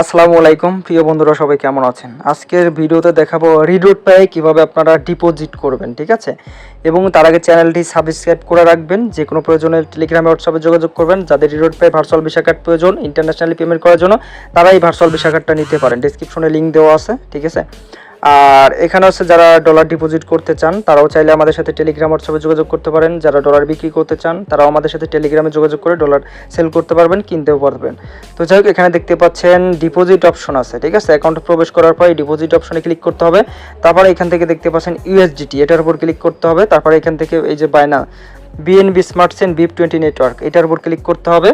আসসালামু আলাইকুম। প্রিয় বন্ধুরা, সবাই কেমন আছেন? আজকের ভিডিওতে দেখাবো রিডোট পায়ে কীভাবে আপনারা ডিপোজিট করবেন, ঠিক আছে? এবং তার আগে চ্যানেলটি সাবস্ক্রাইব করে রাখবেন, যে কোনো প্রয়োজনে টেলিগ্রামে হোয়াটসঅ্যাপে যোগাযোগ করবেন, যাদের রিডোট পায়ে ভার্চুয়াল ভিসা কার্ড প্রয়োজন ইন্টারন্যাশনালি পেমেন্ট করার জন্য তারা এই ভার্চুয়াল ভিসা কার্ডটা নিতে পারেন। ডিসক্রিপশনে লিঙ্ক দেওয়া আছে, ঠিক আছে? আর এখানে হচ্ছে যারা ডলার ডিপোজিট করতে চান, তারাও চাইলে আমাদের সাথে টেলিগ্রাম হোয়াটসঅ্যাপে যোগাযোগ করতে পারেন। যারা ডলার বিক্রি করতে চান, তারাও আমাদের সাথে টেলিগ্রামে যোগাযোগ করে ডলার সেল করতে পারবেন, কিনতেও পারবেন। তো যাই হোক, এখানে দেখতে পাচ্ছেন ডিপোজিট অপশন আছে, ঠিক আছে? অ্যাকাউন্টে প্রবেশ করার পরে ডিপোজিট অপশনে ক্লিক করতে হবে। তারপরে এখান থেকে দেখতে পাচ্ছেন ইউএসডিটি এটার উপর ক্লিক করতে হবে। তারপরে এখান থেকে এই যে Binance BNB smart chain BEP twenty network এটার উপর ক্লিক করতে হবে।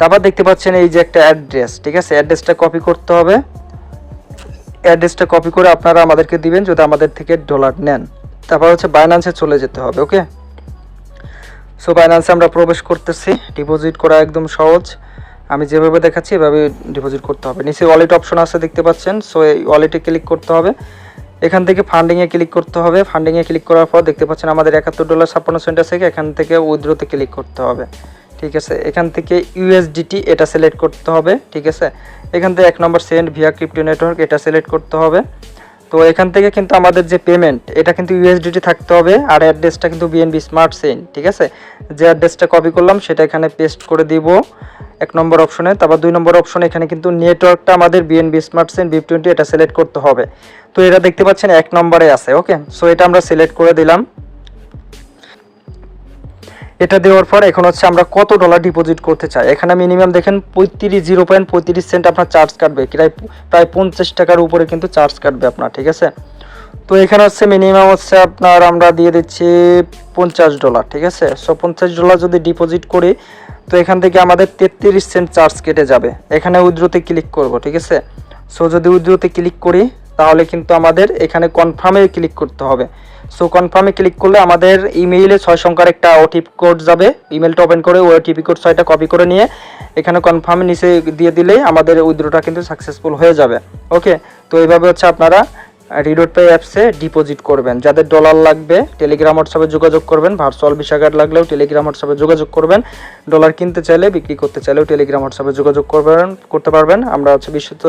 তারপর দেখতে পাচ্ছেন এই যে একটা অ্যাড্রেস ঠিক আছে? অ্যাড্রেসটা কপি করতে হবে। অ্যাড্রেসটা কপি করে আপনারা আমাদেরকে দিবেন যদি আমাদের থেকে ডলার নেন। তারপর হচ্ছে বাইন্যান্সে চলে যেতে হবে ওকে সো বাইন্যান্সে আমরা প্রবেশ করতেছি। ডিপোজিট করা একদম সহজ। আমি যেভাবে দেখাচ্ছি, এভাবে ডিপোজিট করতে হবে। নিচে ওয়ালেট অপশন আছে, দেখতে পাচ্ছেন। সো এই ওয়ালেটে ক্লিক করতে হবে। এখান থেকে ফান্ডিংয়ে ক্লিক করতে হবে। ফান্ডিংয়ে ক্লিক করার পর দেখতে পাচ্ছেন আমাদের একাত্তর ডলার ছাপ্পান্ন সেন্টার থেকে এখান থেকে উইথড্রোতে ক্লিক করতে হবে। ঠিক আছে, এখান থেকে ইউএসডিটি এটা সিলেক্ট করতে হবে, ঠিক আছে? এখান থেকে এক নম্বর সেন্ড ভিয়া ক্রিপ্টো নেটওয়ার্ক এটা সিলেক্ট করতে হবে। তো এখান থেকে কিন্তু আমাদের যে পেমেন্ট এটা কিন্তু ইউএসডিটি থাকতে হবে, আর অ্যাড্রেসটা কিন্তু বিএনবি স্মার্ট সেন ঠিক আছে? যে অ্যাড্রেসটা কপি করলাম, সেটা এখানে পেস্ট করে দিব এক নম্বর অপশনে তারপর দুই নম্বর অপশনে এখানে কিন্তু নেটওয়ার্কটা আমাদের BNB smart chain BEP twenty এটা সিলেক্ট করতে হবে। তো এটা দেখতে পাচ্ছেন এক নম্বরে আছে ওকে সো এটা আমরা সিলেক্ট করে দিলাম। এটা দেওয়ার পর এখন হচ্ছে আমরা কত ডলার ডিপোজিট করতে চাই? এখানে মিনিমাম দেখেন পঁয়ত্রিশ জিরো পয়েন্ট পঁয়ত্রিশ সেন্ট আপনার চার্জ কাটবে। প্রায় প্রায় পঞ্চাশ টাকার উপরে কিন্তু চার্জ কাটবে আপনার, ঠিক আছে? তো এখানে হচ্ছে মিনিমাম হচ্ছে আপনার আমরা দিয়ে দিচ্ছি পঞ্চাশ ডলার ঠিক আছে? সো পঞ্চাশ ডলার যদি ডিপোজিট করি, তো এখান থেকে আমাদের তেত্রিশ সেন্ট চার্জ কেটে যাবে। এখানে উইথড্রোতে ক্লিক করব, ঠিক আছে? সো যদি উইথড্রোতে ক্লিক করি তাহলে কিন্তু আমাদের এখানে কনফার্মে ক্লিক করতে হবে। সো কনফার্মে ক্লিক করলে আমাদের ইমেইলে ছয় সংখ্যার একটা ওটিপি কোড যাবে। ইমেলটা ওপেন করে ওই ওটিপি কোড ছয়টা কপি করে নিয়ে এখানে কনফার্মে নিচে দিয়ে দিলেই আমাদের উইথড্রোটা কিন্তু সাকসেসফুল হয়ে যাবে। ওকে তো এইভাবে হচ্ছে আপনারা রিডোট পে অ্যাপসে ডিপোজিট করবেন। যাদের ডলার লাগবে টেলিগ্রাম হোয়াটসঅ্যাপে যোগাযোগ করবেন। ভার্চুয়াল ভিসা কার্ড লাগলেও টেলিগ্রাম হোয়াটসঅ্যাপে যোগাযোগ করবেন। ডলার কিনতে চাইলে, বিক্রি করতে চাইলেও টেলিগ্রাম হোয়াটসঅ্যাপে যোগাযোগ করবেন, করতে পারবেন। আমরা হচ্ছে বিশ্বত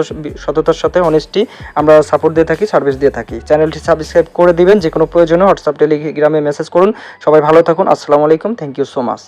সততার সাথে অনেস্টি আমরা সাপোর্ট দিয়ে থাকি সার্ভিস দিয়ে থাকি। চ্যানেলটি সাবস্ক্রাইব করে দিবেন যে কোনো প্রয়োজনে হোয়াটসঅ্যাপ টেলিগ্রামে মেসেজ করুন। সবাই ভালো থাকুন। আসসালামু আলাইকুম। Thank you so much